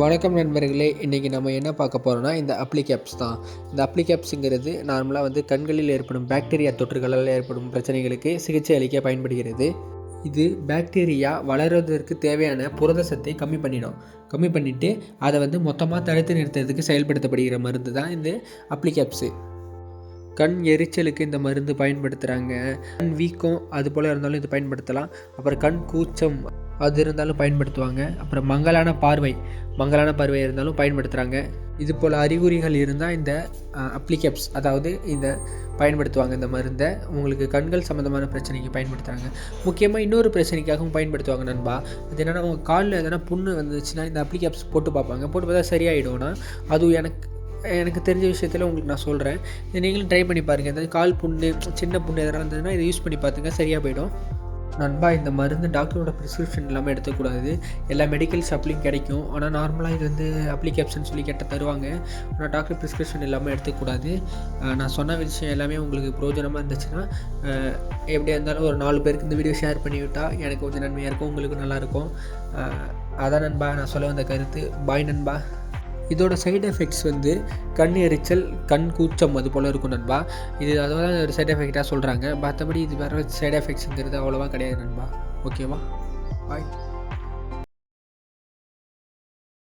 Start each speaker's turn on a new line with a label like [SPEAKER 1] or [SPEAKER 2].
[SPEAKER 1] வணக்கம் நண்பர்களே இன்றைக்கி நம்ம என்ன பார்க்க போகிறோம்னா இந்த அப்ளிகேப்ஸ் தான். இந்த அப்ளிகேப்ஸுங்கிறது நார்மலாக வந்து கண்களில் ஏற்படும் பாக்டீரியா தொற்றுகளால் ஏற்படும் பிரச்சனைகளுக்கு சிகிச்சை அளிக்க பயன்படுகிறது. இது பாக்டீரியா வளர்வதற்கு தேவையான புரத சத்தை கம்மி பண்ணிடும். கம்மி பண்ணிவிட்டு அதை வந்து மொத்தமாக தடுத்து நிறுத்துறதுக்கு செயல்படுத்தப்படுகிற மருந்து தான் இந்த அப்ளிகேப்ஸு கண் எரிச்சலுக்கு இந்த மருந்து பயன்படுத்துகிறாங்க கண் வீக்கம் அது போல் இருந்தாலும் இது பயன்படுத்தலாம். அப்புறம் கண் கூச்சம். அது இருந்தாலும் பயன்படுத்துவாங்க. அப்புறம் மங்களான பார்வை மங்களான பார்வை இருந்தாலும் பயன்படுத்துகிறாங்க இது போல் அறிகுறிகள் இருந்தால் இந்த அப்ளிகேப்ஸ் அதாவது இந்த பயன்படுத்துவாங்க இந்த மருந்தை. உங்களுக்கு கண்கள் சம்மந்தமான பிரச்சனைக்கு பயன்படுத்துகிறாங்க முக்கியமாக இன்னொரு பிரச்சனைக்காகவும் பயன்படுத்துவாங்க நண்பா. அது என்னென்னா உங்கள் காலில் எதனா புண்ணு வந்துச்சுன்னா இந்த அப்ளிகேப்ஸ் போட்டு பார்ப்பாங்க. போட்டு பார்த்தா சரியாயிடும்னா அதுவும் எனக்கு எனக்கு தெரிஞ்ச விஷயத்தில் உங்களுக்கு நான் சொல்கிறேன் இதை நீங்களும் ட்ரை பண்ணி பாருங்கள் எதாவது கால் புண்ணு சின்ன புண்ணு எதனா இருந்ததுன்னா இதை யூஸ் பண்ணி பார்த்துங்க சரியாக போயிடும். நண்பா இந்த மருந்து டாக்டரோட ப்ரிஸ்கிரிப்ஷன் இல்லாமல் எடுத்துக்கூடாது எல்லா மெடிக்கல் ஷாப்லேயும் கிடைக்கும். ஆனால் நார்மலாக இது வந்து அப்ளிகேப்ஷன் சொல்லி கேட்ட தருவாங்க. ஆனால் டாக்டர் ப்ரிஸ்கிரிப்ஷன் இல்லாமல் எடுத்துக்கூடாது நான் சொன்ன விஷயம் எல்லாமே உங்களுக்கு பிரயோஜனமாக இருந்துச்சுன்னா எப்படியா இருந்தாலும் ஒரு நாலு பேருக்கு இந்த வீடியோ ஷேர் பண்ணி விட்டால் எனக்கு கொஞ்சம் நன்மையாக இருக்கும் உங்களுக்கு நல்லாயிருக்கும் அதான் நண்பா நான் சொல்ல வந்த கருத்து. பாய் நண்பா. இதோட சைடு எஃபெக்ட்ஸ் வந்து கண் எரிச்சல் கண் கூச்சம் அது போல் இருக்கும் நண்பா. இது அதோட ஒரு சைடு எஃபெக்டாக சொல்கிறாங்க மற்றபடி இது வேறு சைடு எஃபெக்ட்ஸுங்கிறது அவ்வளோவா கிடையாது நண்பா. ஓகேவா பாய்